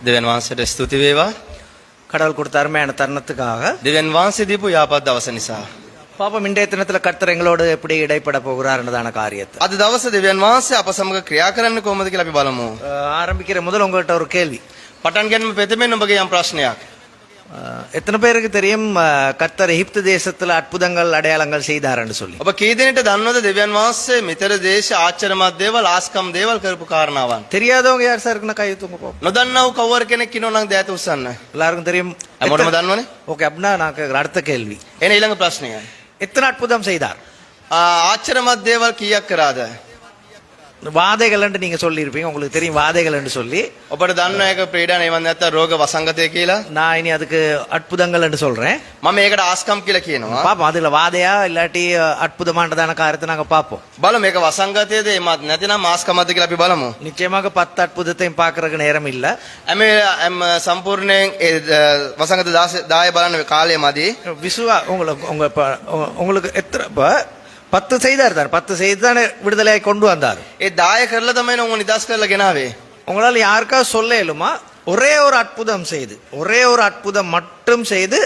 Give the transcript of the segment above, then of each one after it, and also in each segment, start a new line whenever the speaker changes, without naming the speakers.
දෙවන් වහන්සේට ස්තුති වේවා.
கடவுள் கொடுத்த அருமையான தருணத்துக்காக
දෙවන් වහන්සේ දීපු යාපත් දවස නිසා.
பாப்போம் இன்றைய தினத்துல கர்த்தர் எங்களோடு எப்படி இடைப்பட போகிறார்ன்றதான காரியத்தை
අද දවස දෙවන් වහන්සේ අප සමග ක්‍රියා කරන්න කොහොමද කියලා අපි බලමු.
அஹ், ஆரம்பிக்கிற முதல் உங்கள்கிட்ட ஒரு கேள்வி
පටන් ගැනීම පෙතමෙන් ඔබගේ යම් ප්‍රශ්නයක්.
එතන පෙරක තෙරියම් කත්තර හිප්ත දේශත්තුල අත්පුදංගල් අඩයාලංගල් සීධාරන්න සුල්ලි.
ඔබ කීදනට දන්නවද දෙවන් වහන්සේ මෙතර දේශ ආචරමත් දේවල් ආස්කම් දේවල් කරපු කාරණාවන්.
තෙරියාදෝගේ අරසරකන කයුතුම පො.
නොදන්නව කවර කෙනෙක් කිනෝනම් දෑත උසන්න.
ලාරක තෙරියම්
ඇමටම දන්නවනේ.
ඕක අබ්නා නාක රර්ථ කෙල්වි.
එන ඊළඟ ප්‍රශ්නය.
එතන අත්පුදම්
සීධාර. ආචරමත් දේවල් කීයක් කරාද?
வாதைகள் என்று நீங்க சொல்லியிருப்பீங்க உங்களுக்கு தெரியும் வாதைகள் என்று சொல்லி
ඔබට දන්න එක ප්‍රීඩන ඒවන් නැත්නම් රෝග වසංගතය කියලා.
நான் இனி அதுக்கு அற்புதங்கள் என்று சொல்றேன்
මම ඒකට ආස්කම් කියලා කියනවා.
பாப்போம் அதுல வாதையா இல்லாட்டி அஹ், அற்புதமானதான காரியத்தை நாங்க பார்ப்போம்
බලමු මේක වසංගතයේද එමත් නැතිනම් ආස්කමක්ද කියලා අපි බලමු.
நிச்சயமாக பத்து அற்புதத்தையும் பார்க்கறதுக்கு நேரம் இல்ல
හැම හැම සම්පූර්ණයෙන් ඒ ද- වසංගත දාස- දාය බලන්න කාලය මදි.
விசுவா உங்களுக்கு உங்க இப்ப- உங்க- உங்களுக்கு எத்தனை பத்து පත්තු සේදරතන් පත්තු සේදන விடுதலையை கொண்டு வந்தார்.
ஏ දාය කරලා තමයි නෝග නිදහස් කරලා
உங்களால் யாருக்கா சொல்ல இயலுமா? ஒரே ஒரு அற்புதம் செய்து ஒரே ஒரு அற்புதம் மட்டும் செய்து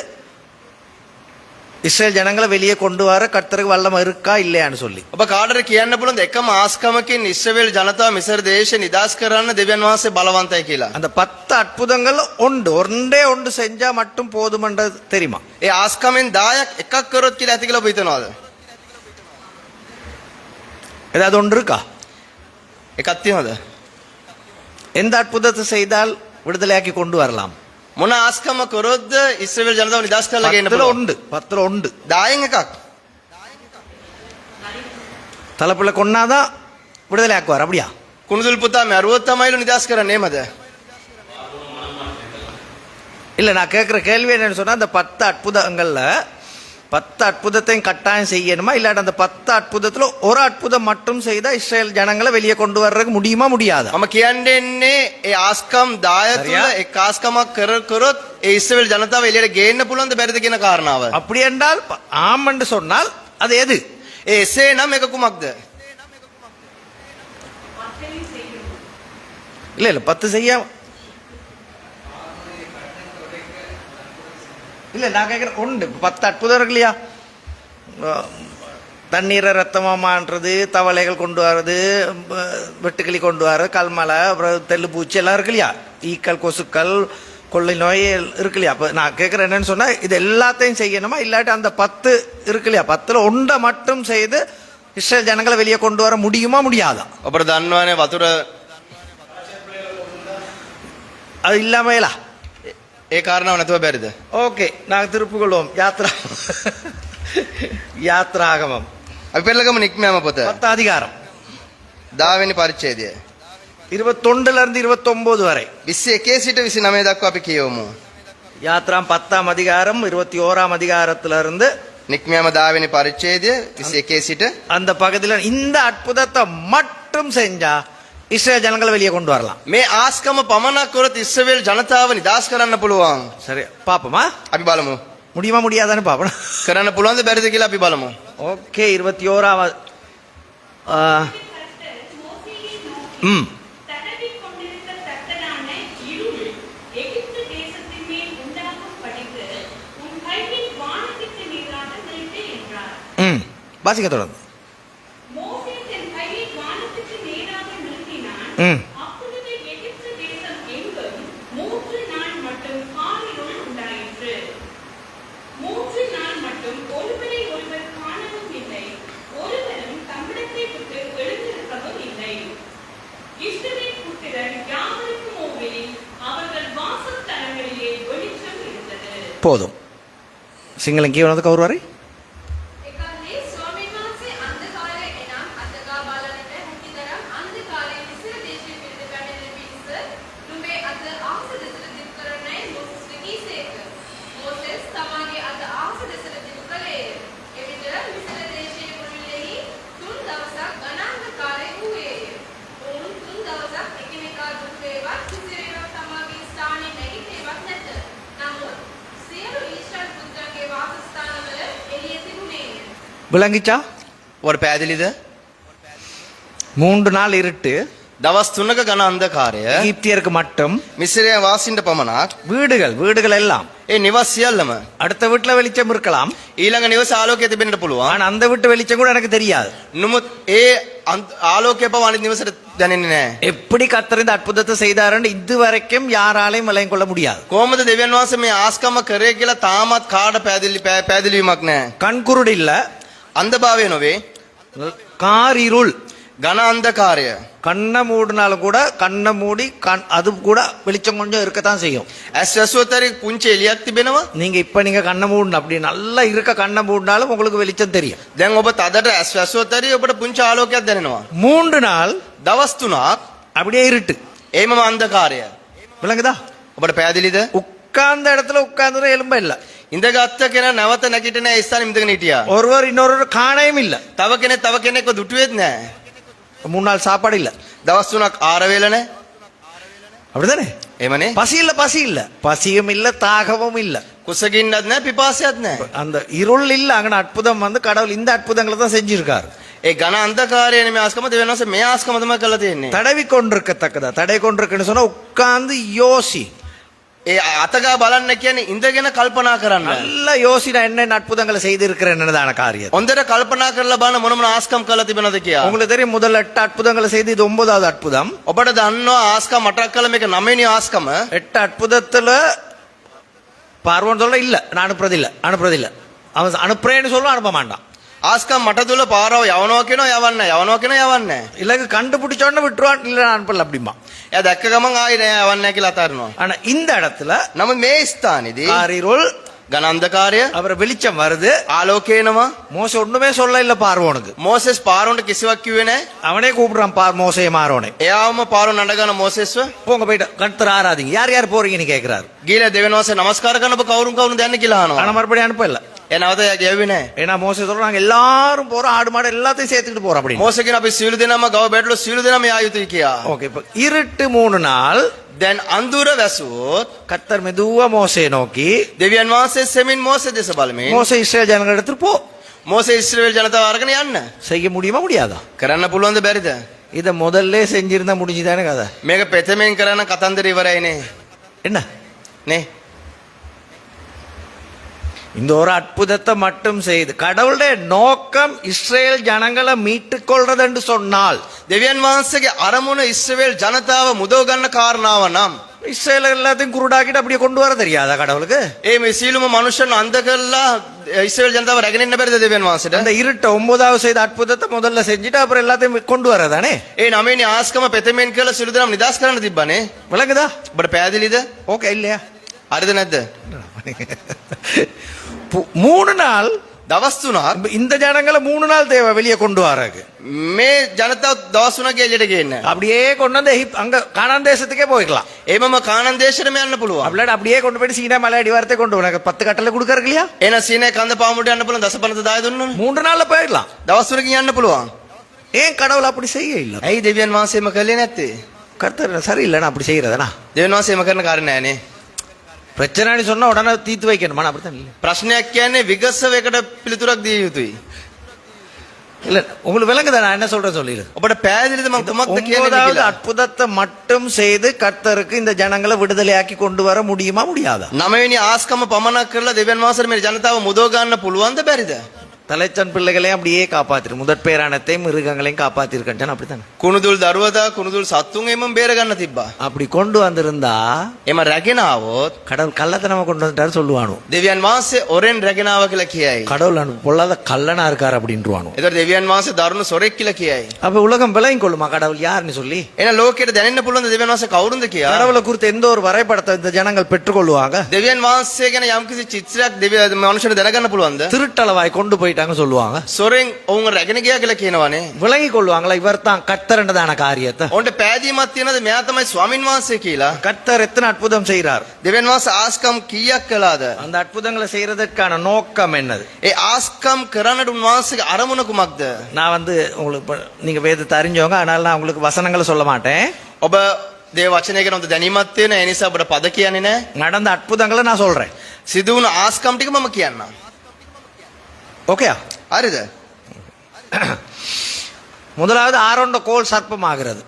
இஸ்ரேல் ஜனங்களை வெளியே கொண்டு வர கர்த்தருக்கு வல்லம் இருக்கா இல்லையான்னு சொல்லி.
அப்ப කාඩර කියන්න පුළුවන් එකම ආස්කමකින් ඉස්රායෙල් ජනතාව මිසර දේශය නිදහස් කරන්න දෙවියන් වහන්සේ බලවන්තයි
அந்த 10 அற்புதங்கள் உண்டு. ஒன்றே ஒன்று செஞ்சா மட்டும் போதுமன்றது தெரியுமா?
ஏ ஆஸ்கமின் 10ක් එකක් කරොත් කියලා ඇති කියලා ඔබ
ஏதாவது ஒன்று இருக்கா
එකක් තියනවද?
எந்த அற்புதத்தை செய்தால் விடுதலையாக்கி கொண்டு வரலாம்
මොන ආස්කම කරොත්ද ඉස්රේල් ජනතාව නිදස් කරලා ගේන්න
பத்துல
පුළුවන්?
உண்டு பத்துல உண்டு
දායෙන් එකක්.
தலைப்புல கொன்னாதான் விடுதலை ஆக்குவார் அப்படியா
කුණුදුල් පුතා මැරුවොත් තමයිලු නිදස් කරන්නේ එහෙමද?
இல்ல நான் கேட்குற கேள்வி என்னன்னு சொன்னா அந்த பத்து அற்புதங்கள்ல பத்து அற்புதத்தையும் கட்டாயம் செய்யணுமா இல்லாட்டி அந்த பத்து அற்புதத்துல ஒரு அற்புதம் மட்டும் செய்தா இஸ்ரேல் ஜனங்களை வெளியே கொண்டு வர்றதுக்கு முடியுமா முடியாதா
මම කියන්නෙන්නේ ඒ ආස්කම් දාය තුල
හරියා.
එක් ආස්කමක් කර කරොත් ඒ ඉස්රේල් ජනතාව එළියට ගේන්න පුළුවන්ද බැරිද කියන කාරණාව.
அப்படி என்றால் ப- ஆம் என்று சொன்னால் அது எது
ඒ එසේ නම් එක කුමක්ද?
இல்ல இல்ல பத்து செய்ய இல்லை நான் கேட்குறேன் உண்டு பத்து அற்புதம் இருக்கு இல்லையா தண்ணீரை மாண்டுறது தவளைகள் கொண்டு வர்றது வெட்டுக்கிளி கொண்டு வர கல்மலை அப்புறம் தெல்லு பூச்சி எல்லாம் இருக்கு இல்லையா ஈக்கள் கொசுக்கள் கொள்ளை நோய் இருக்கு இல்லையா அப்போ நான் கேட்குறேன் என்னன்னு சொன்னால் இது எல்லாத்தையும் செய்யணுமா இல்லாட்டி அந்த பத்து இருக்கு இல்லையா பத்தில் ஒன்றை மட்டும் செய்து இஸ்ரேல் ஜனங்களை வெளியே கொண்டு வர முடியுமா முடியாதா
அப்புறம் தன்வானே வத்துர
அது இல்லாமையலா
ඒ කාරණාව නැතුව බැරිද?
ஓகே நாங்கள் திருப்பிக் கொள்வோம் யாத்ரா யாத்ராகமம்
අපි පෙරලගම නික්මෑම පොත.
பத்து அதிகாரம்
10 වෙනි පරිච්ඡේදය.
இருபத்தொண்டுல இருந்து இருபத்தொன்பது வரை
21 සිට 29 දක්වා අපි කියවමු.
யாத்ராம் பத்தாம் அதிகாரம் இருபத்தி ஓராம் அதிகாரத்துல இருந்து
නික්මෑම 10 වෙනි පරිච්ඡේදය 21 සිට
அந்த பகுதியில் இந்த அற்புதத்தை மட்டும் செஞ்சா இஸ்ரேல் ஜனங்களை வெளியே கொண்டு வரலாம்
මේ ආස්කම පමණක් කරොත් ඉස්රේල් ජනතාව නිදස් කරන්න පුළුවන්.
சரி பாப்போமா
අපි බලමු.
முடியுமா முடியாதான்னு பாப்போம்
කරන්න පුළුවන්ද බැරිද කියලා අපි බලමு.
ஓகே இருபத்தி ஓராம் ம்
தடவிக் கொண்டிருக்கத்தக்கதான இருள்
ம். போதும். சிங்களம்
கீவனத்துக்கு அவர்
விளங்கிச்சா?
ஒரு පැහැදිලිද
மூன்று நாள் இருட்டு.
දවස් கன அந்த අන්ධකාරය
ஈப்தியருக்கு மட்டும்.
மிஸ்ரே වාසින්ට පමණක්
வீடுகள் வீடுகள் எல்லாம்
ஏ நிவாசியா සියල්ලම
அடுத்த வீட்டுல வெளிச்சம் இருக்கலாம்.
ඊළඟ நிவாசி ஆலோக்கியத்தை තිබෙන්නට පුළුවන්
அந்த வீட்டு வெளிச்சம் கூட எனக்கு தெரியாது.
නමුත් ඒ ආලෝකය බව අනිත් නිවසට දැනෙන්නේ නැහැ.
எப்படி கத்தர் இந்த அற்புதத்தை செய்தாருன்னு இதுவரைக்கும் யாராலையும் விளங்கிக் கொள்ள முடியாது.
கோமத දෙවියන් වහන්සේ මේ ආස්කම කරේ කියලා තාමත් பேதில் පැහැදිලි
පැහැදිලිවීමක් இல்லை.
అంధభావేనువే
கன
அந்த అంధకార్య
கண்ணை மூடினாலும் கூட கண்ணை மூடி கண் அது கூட வெளிச்சம் கொஞ்சம் இருக்கத்தான் செய்யும்.
சஸ்வத்தரி குஞ்சு எலியாக்தி பெனவா
நீங்க இப்ப நீங்க கண்ணை மூடணும் அப்படி நல்லா இருக்க கண்ணை மூடினாலும் உங்களுக்கு வெளிச்சம் தெரியும்.
தேங்க ஒப்ப ததட்ட சஸ்வத்தரி ஒப்பட புஞ்ச ஆலோக்கியா தெரியணுமா
மூன்று நாள்
தவஸ்து
அப்படியே இருட்டு.
ஏமமா அந்த காரிய
விளங்குதா?
ஒப்பட பேதிலிது
உட்கார்ந்த இடத்துல உட்கார்ந்து எலும்ப இல்லை.
ඉඳගත්ත කෙන නැවත නැගිටන ස්ථාන ඉඳගෙන හිටියා
ஒருவர் இன்னொருவர் காணையும் இல்ல
තව කෙනෙක් තව කෙනෙක්ව දුටුවෙත් නෑ
மூணு நாள் சாப்பாடு இல்ல
දවස් තුනක් ආරවේල නෑ
அப்படிதானே
එමනේ
பசி இல்ல பசி இல்ல பசியும் இல்ல தாகமும் இல்ல
කුසගින්නත් නෑ පිපාසයත් නෑ
அந்த இருள் இல்ல அங்கன அற்புதம் வந்து கடவுள் இந்த அற்புதங்களை தான் செஞ்சிருக்காரு
ඒ ගණ අන්දකාරයන මේ ආස්කම දෙවනස මේ ආස්කමතම කළ තියෙන්නේ
தடவி கொண்டிருக்கத்தக்கதா தடை கொண்டிருக்குன்னு சொன்னா உட்கார்ந்து யோசி
ඒ අතගා බලන්න කියන්නේ ඉඳගෙන කල්පනා කරන්න
நல்லா யோசினா என்ன அற்புதங்களை செய்திருக்கிறேன் என்னதான காரியம்
හොඳට කල්පනා කරලා බලන්න මොන මොන ආස්කම් කළ තිබෙනද කියලා
உங்களுக்கு தெரியும் முதல் எட்டு அற்புதங்களை செய்து இது ஒன்பதாவது அற்புதம்
ඔබට දන්නවා ආස්කම් මටක් කළ මේක නවවෙනි ආස්කම
எட்டு அற்புதத்துல பார்வன் சொல்ல இல்ல நான் அனுப்புறது இல்ல அனுப்புறது இல்ல அவன் அனுப்புறேன்னு சொல்ல அனுப்ப மாட்டான்
ஆஸ்கா மட்டத்துல பாரோ எவனோக்கினோ கிணோ எவன்ன எவனோ இல்லை எவன்ன
இல்ல விட்டுருவான் இல்லை அனுப்பல அப்படிமா
அது அக்ககமங்க ஆயிரம் எவன்ன கிலா தரணும்
ஆனா இந்த இடத்துல
நம்ம மேய்ஸ்தான்
இது
ஆரிரோல் கனந்தகாரிய.
அவர வெளிச்சம் வருது.
ஆலோகேனமா
மோச ஒண்ணுமே சொல்ல இல்ல பார்வோனுக்கு
மோசஸ் பார்வோன் கிசுவக் கிவேனே
அவனே கூப்பிடுறான் பார் மோசே மாறோனே
ஏவம பார்வோ நடகான மோசஸ்
போங்க போயிட்டு கர்த்தர் ஆராதிங்க யார் யார் போறீங்கன்னு கேக்குறாரு.
கீழே தேவனோசே நமஸ்கார கண்ணப்ப கவுரும் கவுரும் தேன்னு கீழே
ஆனா மறுபடியும் அனுப்ப இல்லை.
එයා නැවත යව්වේ නැහැ
ஏன்னா மோசை சொல்றாங்க நாங்க எல்லாரும் போறோம் ஆடு மாடு எல்லாத்தையும் சேர்த்துக்கிட்டு போறோம் அப்படின்னு
මෝසෙ කියන අපි සියලු දෙනාම ගව බැටළු සියලු දෙනාම යා යුතුයි කියා
ஓகே இப்ப இருட்டு மூணு நாள்
දැන් අඳුර වැසුවොත්
கர்த்தர் மெதுவா மோசையை நோக்கி
දෙවියන් වහන්සේ සෙමින් මෝසෙ දෙස බලමින්
மோசை இஸ்ரேல் ஜனங்கள் எடுத்துட்டு போ
මෝසෙ ඉස්රායෙල් ජනතාව අරගෙන යන්න
செய்ய முடியுமா முடியாதா
කරන්න පුළුවන්ද බැරිද
இத முதல்ல செஞ்சிருந்தா முடிஞ்சுதானே கதை
මේක පෙතමෙන් කරන කතන්දර ඉවරයිනේ
என்ன
නේ
இந்த ஒரு அற்புதத்தை மட்டும் செய்து கடவுளுடைய நோக்கம் இஸ்ரேல் ஜனங்களை மீட்டுக் கொள்றது என்று சொன்னால்
දෙවියන් වහන්සේගේ අරමුණ ඉස්රායෙල් ජනතාව මුදව ගන්න කාරණාව නම්
இஸ்ரேல் எல்லாத்தையும் குருடாக்கிட்டு அப்படியே கொண்டு வர தெரியாதா கடவுளுக்கு
ඒ මේ සියලුම මනුෂ්‍යයන් අන්ධ කරලා ඉස්රායෙල් ජනතාව රැගෙන ඉන්න බැරිද දෙවියන් වහන්සේට
அந்த இருட்டை ஒன்பதாவது செய்த அற்புதத்தை முதல்ல செஞ்சுட்டு அப்புறம் எல்லாத்தையும் கொண்டு வரதானே
ඒ නවවෙනි ආස්කම පෙතමෙන් කළ සියලු දෙනාම නිදාස් කරන්න තිබ්බනේ
விளங்குதா
ඔබට පැහැදිලිද
ஓகே இல்லையா
හරිද නැද්ද
பு- மூணு நாள்
දවස් තුනක්
இந்த ஜனங்களை மூணு நாள் தேவை வெளியே கொண்டு வரக்கு
මේ ජනතාව දවස් තුනක් එළියට ගේන්න
அப்படியே கொண்டு வந்து எகிப்- அங்க கானான் தேசத்துக்கே போய்க்கலாம்
ඒමම කානන් දේශනම යන්න පුළුවන්
அப்படியே அப்படியே கொண்டு போயிட்டு சீனா மலை அடிவாரத்தை கொண்டு உனக்கு பத்து கட்டளை கொடுக்கறக்கு இல்லையா
එන සීනේ කන්ද පාමුට යන්න පුළුවන් දසපනත දාය දුන්නොත්
மூன்று நாள்ல போயிடலாம்
දවස් තුනකින් යන්න පුළුවන්
ஏன் கடவுள் அப்படி செய்ய இல்ல
ඇයි දෙවියන් වහන්සේම කළේ නැත්තේ
கர்த்தர் சரியில்லைண்ணா அப்படி செய்யறதுனா
දෙවියන් වහන්සේම කරන කාරණා නෑනේ
பிரச்சனைன்னு சொன்னா உடனே தீர்த்து வைக்கணுமா அப்படித்தான் இல்லை
ප්‍රශ්නයක් කියන්නේ විගස්සවයකට පිළිතුරක් දිය යුතුයි
இல்ல உங்களுக்கு விளங்குதா நான் என்ன சொல்றேன் சொல்லிடு
ඔබට පැහැදිලිද මම කුමක්ද කියන්නේ
ஒன்பதாவது
කියලා
அற்புதத்தை மட்டும் செய்து கர்த்தருக்கு இந்த ஜனங்களை விடுதலையாக்கி கொண்டு வர முடியுமா முடியாதா
නවවෙනි ආස්කම පමණක් කරලා දෙවියන් වහන්සේ මේ ජනතාව මුදව ගන්න පුළුවන්ද බැරිද
தலைச்சன் பிள்ளைகளையும் அப்படியே காப்பாத்திரு முதற் பேரானத்தையும் மிருகங்களையும் காப்பாத்திருக்கேன் அப்படித்தானே
කුණුදුල් දරුවදා කුණුදුල් සත්තුන් එමම බේර ගන්න තිබ්බා
அப்படி கொண்டு வந்திருந்தா
එම රැගෙන ආවොත්
கடவுள் கள்ளத்தனமா கொண்டு வந்துட்டாரு சொல்லுவானு
දෙවියන් වහන්සේ ඔරෙන් රැගෙන ආව කියලා කියයි
கடவுள் அனு- பொல்லாத கள்ளனா இருக்காரு அப்படின்ட்டுவானு
එතකොට දෙවියන් වහන්සේ දරුණු සොරෙක් කියලා කියයි
அப்ப உலகம் விலையும் கொள்ளுமா கடவுள் யாருன்னு சொல்லி
එහෙනම් ලෝකෙට දැනෙන්න පුළුවන් දෙවියන් වහන්සේ කවුරුන්ද කියලා
கடவுளை குறித்து எந்த ஒரு வரைபடத்தை இந்த ஜனங்கள் பெற்றுக்கொள்வாங்க
දෙවියන් වහන්සේ ගැන යම්කිසි චිත්‍රයක් දෙවිය මනුෂ්‍යයට දැනගන්න පුළුවන්ද
திருட்டளவாய் கொண்டு போயிட்டாங்க சொல்லுவாங்க
සොරෙන් ඔවුන් රැගෙන ගියා කියලා කියනවනේ
விளங்கி கொள்வாங்களா இவர் தான் கர்த்தர்ன்றதான காரியத்தை
ඔවුන්ට පෑදීමක් තියෙනද මෙයා තමයි ස්වාමින් වහන්සේ කියලා
கர்த்தர் எத்தனை அற்புதம் செய்றார்
දෙවියන් වහන්සේ ආස්කම් කීයක් කළාද
அந்த அற்புதங்களை செய்யறதற்கான நோக்கம் என்னது
ඒ ආස්කම් කරන්නට උන්වහන්සේගේ අරමුණ කුමක්ද
நான் வந்து உங்களுக்கு இப்ப நீங்க வேதத்தை அறிஞ்சவங்க அதனால நான் உங்களுக்கு வசனங்களை சொல்ல மாட்டேன்
ඔබ දේව වචනය ගැන හොඳ දැනීමක් තියෙන ඒ නිසා ඔබට පද කියන්නේ නැහැ
நடந்த அற்புதங்களை நான் சொல்றேன்
සිදු වුණු ආස්කම් ටික මම කියන්නම්
ஓகேயா
හරිද
முதலாவது ஆரோண்ட கோல் சர்ப்பமாகிறது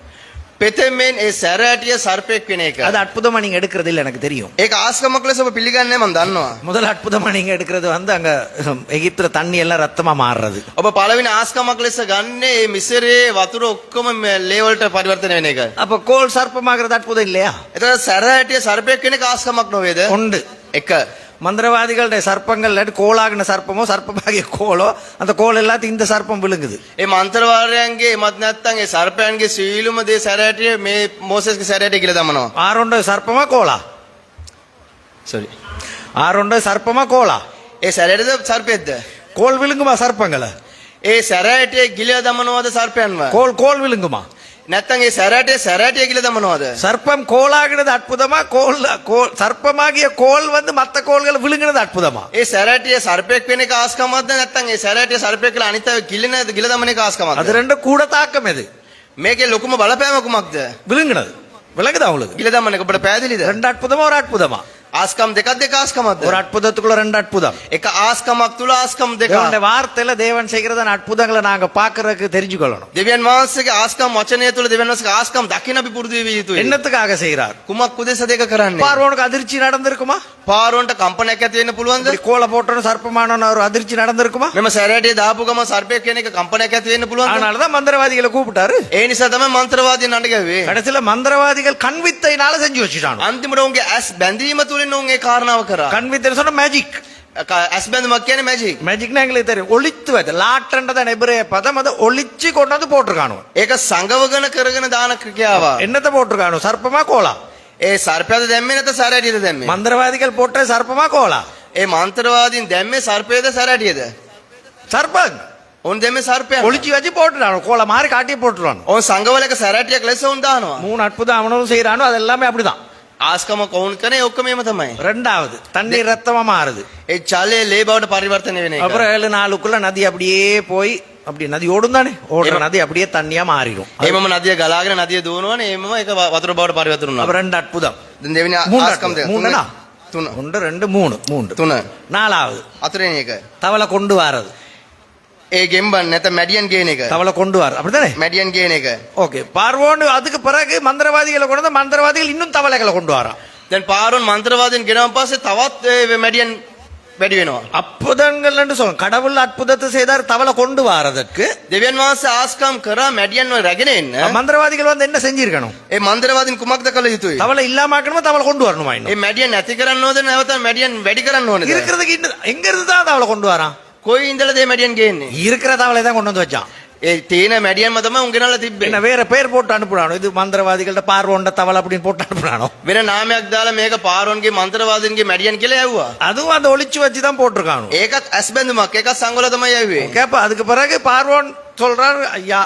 පෙතෙමෙන් ඒ සැරෑටිය සර්පයෙක් වෙන එක.
அது அற்புதமா நீங்க எடுக்கிறது இல்ல எனக்கு தெரியும்
ඒක ආස්කමක් ලෙස ඔබ පිළිගන්නේ මම දන්නවා.
முதல் அற்புதமா நீங்க எடுக்கிறது வந்து அங்க ஹம், எகிப்துல தண்ணி எல்லாம் ரத்தமா மாறுறது
ඔබ පළවෙනි ආස්කමක් ලෙස ගන්නේ මේ මිසරේ වතුර ඔක්කොම මේ ලේ වලට පරිවර්තන වෙන එක.
அப்ப கோல் சர்ப்பமாகிறது அற்புதம் இல்லையா
එතකොට සැරෑටිය සර්පයෙක් වෙන එක ආස්කමක් නොවේද?
உண்டு
එක.
மந்திரவாதிகளுடைய சர்ப்பங்கள் இல்லாட்டி கோலாகின சர்ப்பமோ சர்ப்பமாகிய கோலோ அந்த கோல் எல்லாத்தையும் இந்த சர்ப்பம் விழுங்குது
ඒ මන්ත්‍රවාරයන්ගේ එමත් නැත්තම් ඒ සර්පයන්ගේ සීලුම දේ සැරෑටිය මේ මෝසස්ගේ සැරෑටිය කියලා දමනවා.
ஆரோண்ட சர்ப்பமா கோலா
සෝරි.
ஆரோண்ட சர்ப்பமா கோலா
ඒ සැරෑටියද සර්පයක්ද?
கோல் விழுங்குமா சர்ப்பங்களை
ඒ සැරෑටිය ගිලිය දමනවද සර්පයන්ව?
கோல் கோல் விழுங்குமா
නැත්තම් ඒ සැරෑටිය සැරෑටිය ගිලිය දමනවද?
சர்ப்பம் கோலாகினது அற்புதமா கோல் கோல் சர்ப்பமாகிய கோல் வந்து மத்த கோள்களை விழுங்கினது அற்புதமா
ඒ සැරෑටිය සර්පයෙක් වෙන එක ආස්කමක්ද නැත්තම් ඒ සැරෑටිය සර්පයෙක් කියලා අනිත් අය ගිලින ගිල දමන එක
அது
ආස්කමක්ද?
ரெண்டும் கூட தாக்கம் எது
මේකේ ලොකුම බලපෑම කුමක්ද?
விழுங்கினது விளங்குதா உங்களுக்கு
ගිල දමන එක ඔබට පැහැදිලිද?
ரெண்டு அற்புதமா ஒரு அற்புதமா
ආස්කම් දෙකක් දෙක ආස්කමක්ද?
ஒரு அற்புதத்துக்குள்ள ரெண்டு அற்புதம்
එක ආස්කමක් තුල ආස්කම් දෙක.
தேவனுடைய வார்த்தையில தேவன் செய்கிறத அற்புதங்களை நாங்க பாக்குறதுக்கு தெரிஞ்சுக்கொள்ளணும்
දෙවියන් වහන්සේගේ ආස්කම් වචනය තුල දෙවියන් වහන්සේගේ ආස්කම් දකින්න අපි පුරුදු වෙවිය යුතුයි.
என்னத்துக்காக செய்கிறார்
කුමක් උදෙසද ඒක කරන්නේ?
பார்வோனுக்கு அதிர்ச்சி நடந்திருக்குமா
පාරොන්ට කම්පනයක් ඇති වෙන්න පුළුවන්ද?
இப்படி கோலை போட்டோன்னு சர்ப்பமான ஒரு அதிர்ச்சி நடந்திருக்குமா
මෙම සැරෑටිය දාපු ගම සර්පයෙක් කියන එක කම්පනයක් ඇති වෙන්න පුළුවන්ද?
அதனாலதான் மந்திரவாதிகளை கூப்பிட்டாரு
ඒ නිසා තමයි මන්ත්‍රවාදීන් අඬ ගැව්වේ.
கடைசியில மந்திரவாதிகள் கண்வித்தையினால செஞ்சு வச்சுட்டானோ
අන්තිමට උන්ගේ ඇස් බැඳීම තුලින් උන් ඒ කාරණාව කරා.
கண்வித்தை சொன்ன மேஜிக்
ක- ඇස් බැඳීමක් කියන්නේ මැජික්.
மேஜிக்னா எங்களுக்கு தெரியும் ஒளித்து வைத்த லாட்டன்றத நெபுரைய பதம் அதை ஒளிச்சு கொண்டு வந்து போட்டிருக்கானோ
ඒක සංගවගන කරගෙන දාන ක්‍රියාව.
என்னத்தை போட்டிருக்கானோ சர்ப்பமா கோலா
ඒ සර්පයාද දැම්මේ නැත්නම් සැරෑටියද දැම්මේ?
மந்திரவாதிகள் போட்ட சர்ப்பமா கோலா
ඒ මන්ත්‍රවාදීන් දැම්මේ සර්පයේද සැරෑටියද?
சர்ப்பம்
උන් දැම්මේ සර්පයා.
ஒளிச்சு வச்சு போட்டுறானோ கோலை மாதிரி காட்டி போட்டுருவானோ
උන් සංගවලක සැරෑටියක් ලෙස උන් දානවා.
மூணு அற்புதம் அவனும் செய்யறானோ அது எல்லாமே அப்படிதான்
ආස්කම කවුන් කරේ ඔක්කොම එහෙම තමයි.
ரெண்டாவது தண்ணீர் ரத்தமா மாறுது
ඒ ජලය ලේ බවට පරිවර්තනය වෙන එක.
அப்புறம் ஏழு நாளுக்குள்ள நதி அப்படியே போய் அப்படி நதி ஓடும் தானே ஓடுற நதி அப்படியே தண்ணியா மாறிடும்
එමම නදිය ගලාගෙන නදිය දුවනවනේ එමම ඒක ව- වතුර බවට පරිවර්තන
அப்ப
වුණා.
ரெண்டு அற்புதம்
දැන් දෙවෙනි
மூணு
ආස්කම්
அற்புதம்.
දෙක.
மூணுனா
තුන.
ஒன்று ரெண்டு மூணு மூன்று
තුන.
நாலாவது
හතරවෙනි එක.
தவளை கொண்டு வாரது
ඒ ගෙම්බන් නැත මැඩියන් කියන එක.
தவளை கொண்டு வார அப்படிதானே
මැඩියන් කියන එක.
ஓகே பார்வோன்னு அதுக்கு பிறகு மந்திரவாதிகளை கொண்டு வந்து மந்திரவாதிகள் இன்னும் தவளைகளை கொண்டு வரான்
දැන් පාරොන් මන්ත්‍රවාදීන් ගෙනාවන් පස්සේ තවත් ඒ මැඩියන් වැඩි වෙනවා.
අත්පුදන්ගලන්ට සොන් කඩවල් අත්පුදත සේදාර තවල කොණ්ඩු වාරදற்கு
දෙවියන් වහන්සේ ආස්කම් කරා මැඩියන්ව රැගෙන එන්න
මන්ත්‍රවාදිකල වන් දෙන්න සෙන්ජීරකනවා.
ඒ මන්ත්‍රවාදින් කුමක්ද කළ යුතුයි?
තවල ඉල්ලාමා කරනවා තවල කොණ්ඩු වරනවා
ඉන්නවා.
ඒ
මැඩියන් නැති කරන්න ඕනද නැවත මැඩියන් වැඩි කරන්න ඕනද?
ඉරකරද කින්න එංගරද තවල කොණ්ඩු වරා.
කොයි ඉඳලාද මේ මැඩියන් ගේන්නේ?
ඉරකර තවල එදා කොණ්ඩු වච්චා.
ඒ තියෙන මැඩියන්ම තමයි උන් ගෙනල්ලා තිබ්බේ.
என்ன வேற பேர் போட்டு அனுப்புறானோ இது மந்திரவாதிகள்ட்ட பார்வோண்ட தவளை அப்படின்னு போட்டு அனுப்புறானோ
වෙන නාමයක් දාලා මේක පාරොන්ගේ මන්ත්‍රවාදීන්ගේ මැඩියන් කියලා ඇව්වා.
அதுவும் அந்த ஒளிச்சு வச்சு தான் போட்டிருக்கானோ
ඒකත් ඇස් බැඳුමක් ඒකත් සංගල තමයි ඇව්වේ.
கேப்ப அதுக்கு பிறகு பார்வோன் சொல்றாரு ஐயா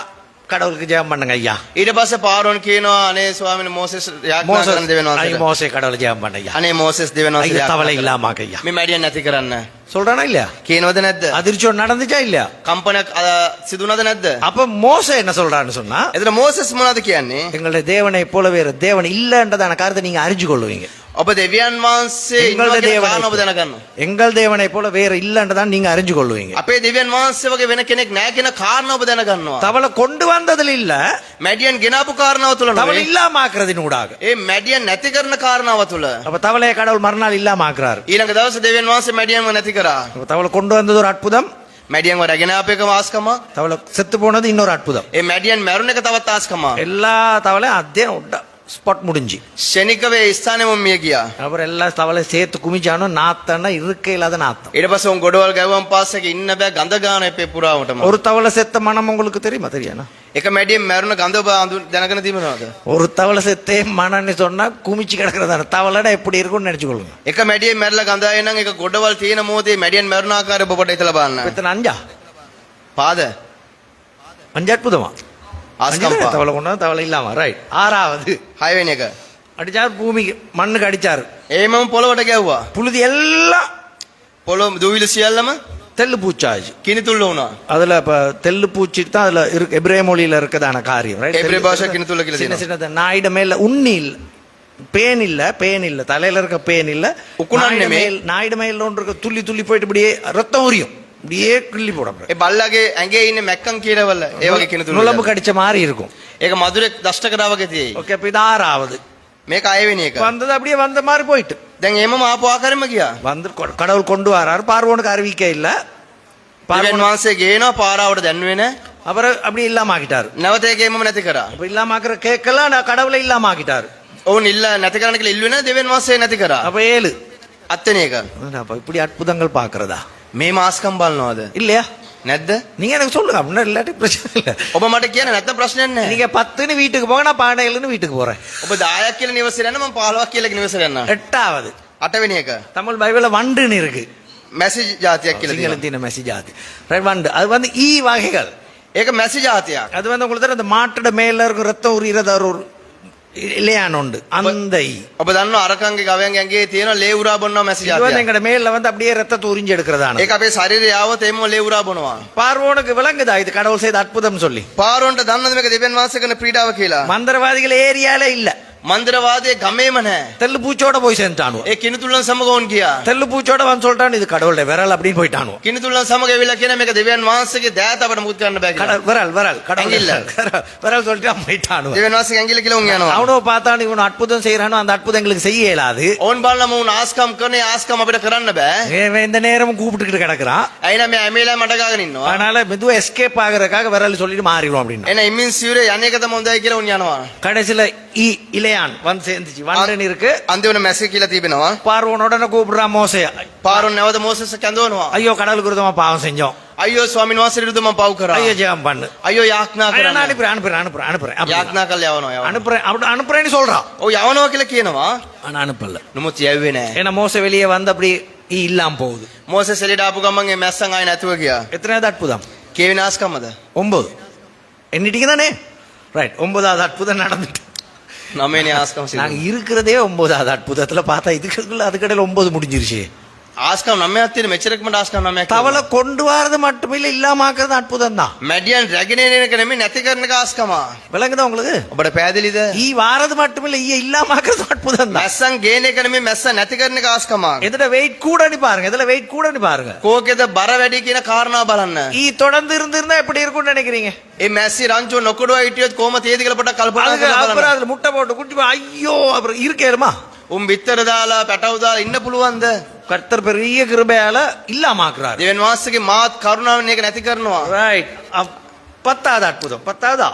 கடவுளுக்கு ஜெபம் பண்ணுங்க ஐயா
ඊට පස්සේ පාරොන් කියනවා අනේ ස්වාමීන් මෝසෙස් යාඥා
மோசஸ்
කරන්න දෙවෙනවා
ஐ மோசே கடவுளை ஜெபம் பண்ண ஐயா
අනේ මෝසෙස් දෙවෙනවා
ஐயா தவளை இல்லாமாக்க ஐயா
මේ මැඩියන් නැති කරන්න.
சொல்றானா இல்லையா
කියනවද නැද්ද?
அதிர்ச்சி ஒண்ணு நடந்துச்சா இல்லையா
කම්පනයක් අ, සිදුනද නැද්ද?
அப்ப மோசே என்ன சொல்றான்னு சொன்னா
එතන මෝසෙස් මොනවද කියන්නේ?
எங்களுடைய தேவனை போல வேற தேவன் இல்லன்றதான கருத்தை நீங்க அறிஞ்சு கொள்ளுவீங்க
ඔබ දෙවියන් වහන්සේ ඉන්නවා
எங்களுடைய
කියන
தேவனை
කාරණා ඔබ
போல-
දැනගන්න.
எங்கள் தேவனை போல வேற இல்லன்றதான் நீங்க அறிஞ்சு கொள்ளுவீங்க
අපේ දෙවියන් වහන්සේ වගේ වෙන කෙනෙක් නැහැ කියන කාරණා ඔබ දැනගන්නවා.
தவளை கொண்டு வந்ததுல இல்ல
මැඩියන් ගෙනාපු කාරණාව තුල
தவளை
නෙවෙයි.
இல்லாம ஆக்குறதின் ஊடாக
ඒ මැඩියන් නැති කරන කාරණාව තුල.
அப்ப தவளையை கடவுள் மறுநாள் இல்லாம ஆக்குறாரு
ඊළඟ දවසේ දෙවියන් වහන්සේ මැඩියන්ව නැති කරා.
அப்ப தவளை கொண்டு வந்தது ஒரு அற்புதம்
මැඩියන්ව රැගෙන ආපු එක ආස්කම.
தவளை செத்து போனது இன்னொரு அற்புதம்
ඒ මැඩියන් මැරුණ එක තවත් ආස්කම.
எல்லா தவளையும் அதே ஸ்பாட் முடிஞ்சு
ෂණිකව ඒ ස්ථානෙම මිය ගියා.
அப்புறம் எல்லா தவளை சேர்த்து குமிச்சானோ நாத்தன்னா இருக்க இல்லாத நாத்தம்
ඊට පස්සේ උන් ගොඩවල් ගැව්වන් පස්සේ ඉන්න බෑ ගඳ ගාන එපේ පුරාවටම.
ஒரு தவளை செத்த மனம் உங்களுக்கு தெரியுமா தெரியானா
එක මැඩියන් මැරුණ ගඳ ඔබ අඳුන්- දැනගෙන තිබෙනවද?
ஒரு தவளை செத்தே மனன்னு சொன்னா குமிச்சு கிடக்கிறதான தவளைடா எப்படி இருக்கும்னு நினைச்சு கொள்ளுங்க
එක මැඩියෙන් මැරලා ගඳ ආයේ නම් ඒක ගොඩවල් තියෙන මොහොතේ මැඩියන් මැරුණ ආකාරය ඔබ පොඩ්ඩක් හිතලා බලන්න.
இத்தனை அஞ்சா
පාද
அஞ்சு அற்புதமா
ආස්කම්
அஞ்சு
පා.
தவளை ஒன்று தவளை இல்லாம ரைட் ஆறாவது.
ஹைவேனியக்க.
அடிச்சார் பூமிக்கு மண்ணுக்கு அடிச்சார்.
ஏமாவும் பொலவட்ட கேவா
புழுதி எல்லாம்
பொலம் தூவில சியல்லாம?
தெல்லு பூச்சாச்சு.
கிணி துள்ளுனா
அதுல இப்ப தெல்லு பூச்சி தான் அதுல இருக்கு எப்ரே மொழியில இருக்கதான காரியம் ரைட்
எப்ரே பாஷா கிணி துள்ள
சின்ன சின்னது நாயிட மேல உண்ணி இல்லை. பேன் இல்ல பேன் இல்ல. தலையில இருக்க பேன் இல்ல. நாயிட மேல். நாயிட மேல இருக்க. துள்ளி துள்ளி போயிட்டு இப்படியே ரத்தம் உரியும். இப்படியே கிள்ளி போட
ඒ බල්ලගේ ඇඟේ ඉන්න මැක්කම් කියරවල ඒ වගේ කිනිතුල්ල.
நுழம்பு கடிச்ச மாதிரி இருக்கும்
ඒක මදුරෙක් දෂ්ට කරාවගේ තියෙයි.
ஓகே அப்ப இது ஆறாவது
මේක අයවෙනි එක.
வந்தது அப்படியே வந்த மாதிரி போயிட்டு
දැන් එමම ආපු ආකාරෙම ගියා.
வந்து கொ- கடவுள் கொண்டு வராரு பார்வோனுக்கு அறிவிக்க இல்ல
දෙවියන්
பார்வோன்
වහන්සේ ගේනවා පාරාවට දැන්වේ නැහැ.
அப்புறம் அப்படி இல்லாம ஆக்கிட்டாரு
නැවත ඒක එමම නැති කරා.
அப்ப இல்லாம ஆக்குற கேட்கலாம் நான் கடவுளை இல்லாம ஆக்கிட்டாரு
ඔවුන් ඉල්ල නැති කරන්න කියලා ඉල්ලුවේ නැහැ දෙවියන් වහන්සේ නැති කරා.
அப்ப ஏழு
අත්වෙනි එක.
அப்ப இப்படி அற்புதங்கள் பாக்குறதா
මේ මාස්කම් බලනවාද?
இல்லையா
නැද්ද?
நீங்க எனக்கு சொல்லுங்க அப்படின்னா இல்லாட்டி பிரச்சனை இல்ல
ඔබ මට කියන නැත්නම් ප්‍රශ්නයක් නැහැ.
நீங்க பத்துன்னு வீட்டுக்கு போங்க நான் பன்னெண்டுன்னு வீட்டுக்கு போறேன்
ඔබ 10ක් කියලා නිවසේ යන්න මම 15ක් කියලා නිවසේ යන්න.
எட்டாவது
අටවෙනි එක.
தமிழ் பைபிள்ல வண்டுன்னு இருக்கு
මැසි ජාතියක් කියලා
சிங்களம்
තියෙනවා.
தீன மெசேஜ் ஆகுது ரைட் வண்டு அது வந்து ஈ வகைகள்
ඒක මැසි ජාතියක්.
அது வந்து உங்களுக்கு தெரியும், அந்த மாட்டோட மேல இருக்கும் ரத்தம் உரிகிறது ஒரு இல்லையான் உண்டு அந்த ஈ
ඔබ දන්නවා අරකන්ගේ ගවයන්ගේ ඇඟේ තියෙන ලේ උරා බොන්නවා මැසි
இது வந்து
ජාතියක්.
எங்கட மேல வந்து அப்படியே ரத்தத்தை உறிஞ்சி எடுக்கிறதான
ඒක අපේ ශරීරය ආවොත් එම්ම ලේ උරා බොනවා.
பார்வோனுக்கு விளங்குதா இது கடவுள் செய்த அற்புதம் சொல்லி
පාරොන්ට දන්නද මේක දෙවියන් වහන්සේ කරන පීඩාව කියලා?
மந்திரவாதிகள் ஏரியால இல்ல
மந்திரவாதே கமேமன.
தெல்லு பூச்சோட போய் சேர்ந்துட்டானு
ஏ கிணத்துள்ள சமூகம் கியா?
தெல்லு பூச்சோட வந்து சொல்றான் இது கடவுளுடைய விரல் அப்படின்னு போயிட்டானோ
கிணத்துள்ள சமூக விளக்கின மிக திவ்யான் வாசுக்கு தேத்த படம் ஊத்துக்கான
பேக்க விரல் விரல் கடவுள்.
இல்ல.
விரல் சொல்லிட்டு போயிட்டானு
திவ்யான் வாசுக்கு எங்கில கிலோ
அவனோ பார்த்தான் இவன் அற்புதம் செய்யறானோ அந்த அற்புதம் எங்களுக்கு செய்ய இயலாது.
ஓன் பால் நம்ம உன் ஆஸ்காம் கண்ணு ஆஸ்காம் அப்படி
கரண்ணபே இந்த நேரம் கூப்பிட்டுக்கிட்டு கிடக்குறான்.
ஐநா மே அமீலா மடகாக நின்னோம்
அதனால மெதுவா எஸ்கேப் ஆகிறதுக்காக விரல் சொல்லிட்டு மாறிடும் அப்படின்னு.
ஏன்னா இம்மின் சூரிய அநேகதம் வந்து வைக்கிற உன் கடைசியில இ
இளைய ஈ இளையான் வந்து சேர்ந்துச்சு வண்டன் இருக்கு
අන්තිමට මැසි කියලා තිබෙනවා.
பார்வோன் உடனே கூப்பிடுறான் மோசைய
පාරොන් නැවත මෝසෙස් කැඳවනවා.
ஐயோ கடவுளுக்கு விருதமா பாவம் செஞ்சோம்
අයියෝ ස්වාමීන් වහන්සේ විරුද්ධව මම පව් කරා.
ஐயோ ஜெபம் பண்ணு
අයියோ යාඥා
நான்
කරන්න.
அனுப்புறேன் அனுப்புறேன் அனுப்புறேன் அனுப்புறேன் அப்படின்னா.
යාඥා කළා යවනවා යවනවා.
அனுப்புறேன் அப்படி அனுப்புறேன்னு சொல்றான்
ඔව් යවනවා කියලා කියනවා.
ஆனா அனுப்பல
නමුත් යැව්වේ නැහැ.
ஏன்னா மோச வெளியே வந்து அப்படி ஈ இல்லாம போகுது
මෝසෙස් එළියට ආපු ගමන් ඒ මැස්සන් ආයේ නැතුව ගියා.
எத்தனாவது அற்புதம்
කේවින ආස්කම්මද?
ஒன்பது எண்ணிட்டீங்க தானே ரைட் ஒன்பதாவது அற்புதம் நடந்துட்டு
நம்ம
நாங்கள் இருக்கிறதே ஒன்பது அது அற்புதத்தில் பார்த்தா இதுக்குள்ள அதுக்கடையில் ஒன்பது முடிஞ்சிருச்சு.
ஆஸ்காம் நம்ம யாத்திரம் மெச்சரிக்கமெண்ட் ஆஸ்காம் நம்ம
தவளை கொண்டு வரது மட்டுமில்ல இல்லாமாக்குறது அற்புதம் தான்
மெடியான் ரகனேனே நெத்திகரனுக்கு ஆஸ்காமா
விளங்குதா உங்களுக்கு
அப்பட பேதல் இது
ஈ வாரது மட்டுமில்லை ஈ இல்லாமாக்குறது அற்புதம் தான்
மெஸ்ஸம் கேனேக்கனமே மெஸ்ஸ நெத்திகரனுக்கு ஆஸ்காமா
இதுல வெயிட் கூடனி பாருங்க இதுல வெயிட் கூடனி பாருங்க
கோகேத பர வெடிக்கின காரணா பலன்ன
ஈ தொடர்ந்து இருந்திருந்தா எப்படி இருக்கும்னு நினைக்கிறீங்க
ஏ மெஸ்ஸி ரஞ்சோ நொக்குடுவா
இட்டியோ
கோம
தேதிகளை
போட்ட
கல்பனா முட்டை போட்டு குட்டி ஐயோ அப்புறம் இருக்கேருமா
උන් බිත්තර දාලා පැටව දාලා ඉන්න පුළුවන්ද?
கர்த்தர் பெரிய கிருபையால இல்லாமாக்குறாரு
දෙවියන් වහන්සේගේ මාත් කරුණාවෙන් ඒක නැති කරනවා.
ரைட் பத்தாவது அற்புதம் பத்தாவதா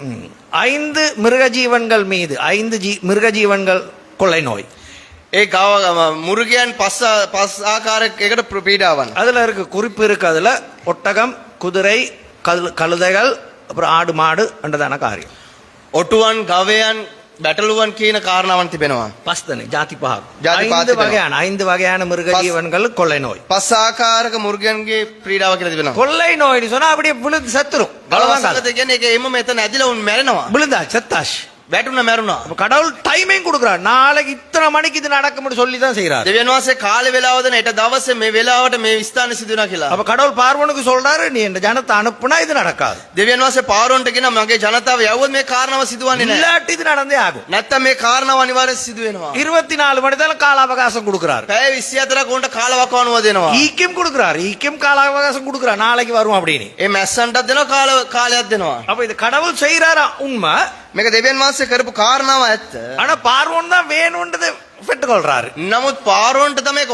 ம். ஐந்து மிருக ஜீவன்கள் மீது ஐந்து ஜீ மிருக ஜீவன்கள் கொள்ளை நோய்
ඒ ගව මුර්ගයන් පස් පස් ආකාරයකට පීඩාවන්.
அதுல இருக்கு குறிப்பு இருக்கு அதுல ஒட்டகம் குதிரை கழு- கழுதைகள் அப்புறம் ஆடு மாடு என்றதான காரியம்
ඔටුවන් ගවයන් බැටලුවන් කියන කාරණාවන් තිබෙනවා.
பஸ்தனு ஜாதி பகா
ஜாதி
ஐந்து
பாத்து
வகையான ஐந்து வகையான மிருக
பஸ்-
ஜீவன்கள் கொள்ளை நோய்
පස් ආකාරක මුර්ගයන්ගේ ප්‍රීඩාව කියලා තිබෙනවා.
கொள்ளை நோய்னு சொன்னா அப்படியே விழுந்து செத்துரும்
ගලවසගත කියන්නේ ඒක එමම එතන ඇදිලා උන් මැරෙනවා.
விழுந்தா செத்தாஷ்
වැටුණ මැරුණා.
அப்ப கடவுள் டைமையும் கொடுக்குறார் நாளைக்கு இத்தனை மணிக்கு இது நடக்கும்னு சொல்லி தான் செய்யறாரு
දෙවියන් වහන්සේ කාලේ වෙලාවද නෙට දවසේ මේ වෙලාවට මේ ස්ථාන සිදුනා කියලා.
அப்ப கடவுள் பார்வனுக்கு சொல்றாரு நீ இந்த ஜனத்தை அனுப்புனா இது நடக்காது
දෙවියන් වහන්සේ පාරොන්ට කියන මගේ ජනතාව යවුවොත් මේ කාරණාව සිදුවන්නේ නැහැ.
இல்லாட்டி இது நடந்தே ஆகும்
නැත්තම් මේ කාරණාව අනිවාර්යෙන් සිදු වෙනවා.
இருபத்தி நாலு மணி நேரம் கால அவகாசம் கொடுக்குறாரு
පැය 24ක් උන්ට කාලවකවනුව දෙනවා.
ஈக்கும் கொடுக்குறாரு ஈக்கும் கால அவகாசம் கொடுக்குறாரு நாளைக்கு வரும் அப்படின்னு
ඒ මැස්සන්ටත් දෙනවා කාල කාලයක් දෙනවා.
அப்ப இது கடவுள் செய்யறாரா உண்மை
මේක දෙවියන් වහන්සේ කරපු කාරණාව ඇත්ත.
ஆனா பார்வோன் தான் வேணும்ன்றது பெற்றுக்கொள்றாரு
නමුත් පාරොන්ට තමයි ඒක